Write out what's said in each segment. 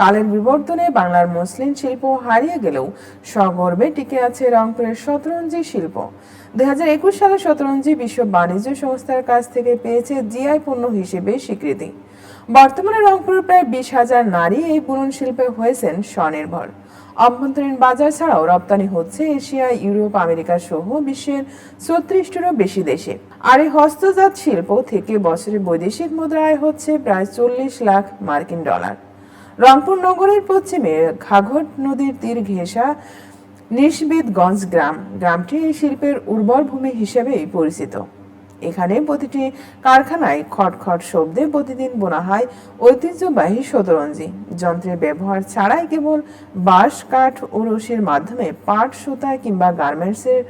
কালের বিবর্তনে বাংলার মসলিন শিল্প হারিয়ে গেলেও সগর্বে টিকে আছে রংপুরের শতরঞ্জি শিল্প। দুই হাজার একুশ সালে শতরঞ্জি বিশ্ব বাণিজ্য সংস্থার কাছ থেকে পেয়েছে জিআই পণ্য হিসেবে স্বীকৃতি। বর্তমানে রংপুরের প্রায় বিশ হাজার নারী এই বুনন শিল্পে হয়েছেন স্বনির্ভর। অভ্যন্তরীণ বাজার ছাড়াও রপ্তানি হচ্ছে এশিয়া, ইউরোপ, আমেরিকা সহ বিশ্বের ছত্রিশটিরও বেশি দেশে। আর এই হস্তজাত শিল্প থেকে বছরে বৈদেশিক মুদ্রা আয় হচ্ছে প্রায় চল্লিশ লাখ মার্কিন ডলার। রংপুর নগরের পশ্চিমে ঘাঘট নদীর তীর ঘেঁষা নিশবিদগঞ্জ গ্রাম। গ্রামটি শিল্পের উর্বর ভূমি হিসেবেই পরিচিত। এখানে প্রতিটি কারখানায় খটখট শব্দে প্রতিদিন বোনা হয় ঐতিহ্যবাহী শতরঞ্জি। যন্ত্রের ব্যবহার ছাড়াই কেবল বাঁশ, কাঠ ও রশির মাধ্যমে পাট, সুতা কিংবা গার্মেন্টসের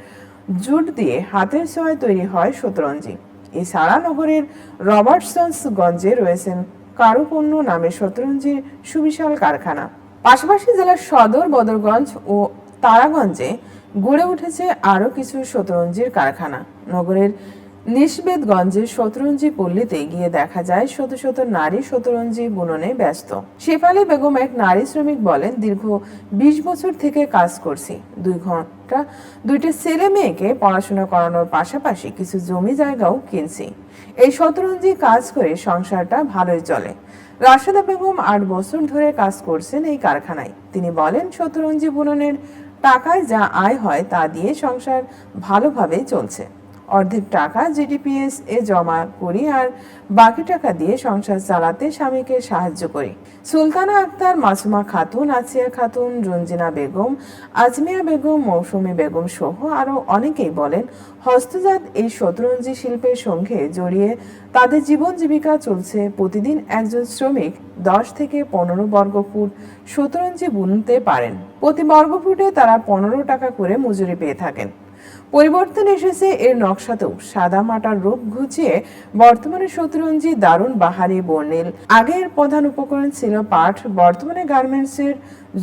জুট দিয়ে হাতের ছোঁয়ায় তৈরি হয় শতরঞ্জি। এছাড়া নগরের রবার্টসন্সগঞ্জে রয়েছেন কারুপণ্য নামে শতরঞ্জির সুবিশাল কারখানা। পাশাপাশি জেলার সদর, বদরগঞ্জ ও তারাগঞ্জে গড়ে উঠেছে আরও কিছু শতরঞ্জির কারখানা। নগরের নিশবেদগঞ্জের শতরঞ্জি পল্লীতে গিয়ে দেখা যায় শত শত নারী শতরঞ্জি বুননে ব্যস্ত। শেফালি বেগম এক নারী শ্রমিক বলেন, দীর্ঘ বিশ বছর থেকে কাজ করছি। দুই ঘণ্টা, দুইটা ছেলে মেয়েকে পড়াশোনা করানোর পাশাপাশি কিছু জমি জায়গাও কিনছি। এই শতরঞ্জি কাজ করে সংসারটা ভালোই চলে। রাশেদা বেগম আট বছর ধরে কাজ করছেন এই কারখানায়। তিনি বলেন, শতরঞ্জি বুননের টাকায় যা আয় হয় তা দিয়ে সংসার ভালোভাবে চলছে। অর্ধেক টাকা জিডিপিএস এ জমা করি আর বাকি টাকা দিয়ে সংসার চালাতে স্বামীকে সাহায্য করি। সুলতানা আক্তার, মাসুমা খাতুন, আসিয়া খাতুন, রঞ্জিনা বেগম, আজমিয়া বেগম, মৌসুমী বেগম সহ আরও অনেকেই বলেন, হস্তজাত এই শতরঞ্জি শিল্পের সঙ্গে জড়িয়ে তাদের জীবন জীবিকা চলছে। প্রতিদিন একজন শ্রমিক দশ থেকে পনেরো বর্গ ফুট শতরঞ্জি বুনতে পারেন। প্রতি বর্গ ফুটে তারা পনেরো টাকা করে মজুরি পেয়ে থাকেন। পরিবর্তন এসেছে, এর নকশাতেও। সাদা মাটার রূপ ঘুচিয়ে বর্তমানে শতরঞ্জি দারুণ বাহারি বর্ণিল। আগের প্রধান উপকরণ ছিল পাট, বর্তমানে গার্মেন্টসের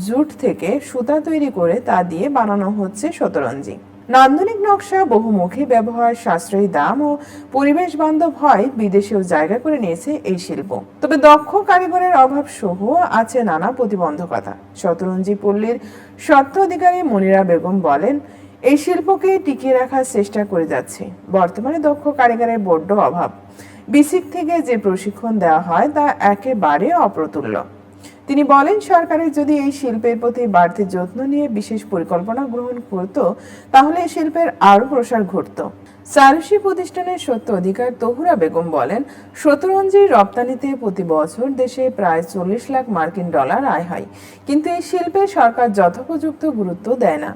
জুট থেকে সুতা তৈরি করে তা দিয়ে বানানো হচ্ছে শতরঞ্জি। নান্দনিক নকশা, বহুমুখী ব্যবহার, সাশ্রয়ী দাম ও পরিবেশ বান্ধব হয়, বিদেশেও জায়গা করে নিয়েছে এই শিল্প। তবে দক্ষ কারিগরের অভাব সহ আছে নানা প্রতিবন্ধকতা। শতরঞ্জি পল্লীর সত্ত্ব অধিকারী মনিরা বেগম বলেন এই শিল্পকে টিকিয়ে রাখার চেষ্টা করে যাচ্ছে। বর্তমানে দক্ষ কারিগরের বড্ড অভাব। বিসিক থেকে যে প্রশিক্ষণ দেওয়া হয় তা একেবারে অপ্রতুল্য। তিনি বলেন সরকারের যদি এই শিল্পের প্রতি বাড়তি যত্ন নিয়ে বিশেষ পরিকল্পনা গ্রহণ করত, তাহলে এই শিল্পের আরও প্রসার ঘটত। সারসি প্রতিষ্ঠানের সত্য অধিকার তহুরা বেগম বলেন শতরঞ্জির রপ্তানিতে প্রতি বছর দেশে প্রায় চল্লিশ লাখ মার্কিন ডলার আয় হয়। কিন্তু এই শিল্পে সরকার যথোপযুক্ত গুরুত্ব দেয় না।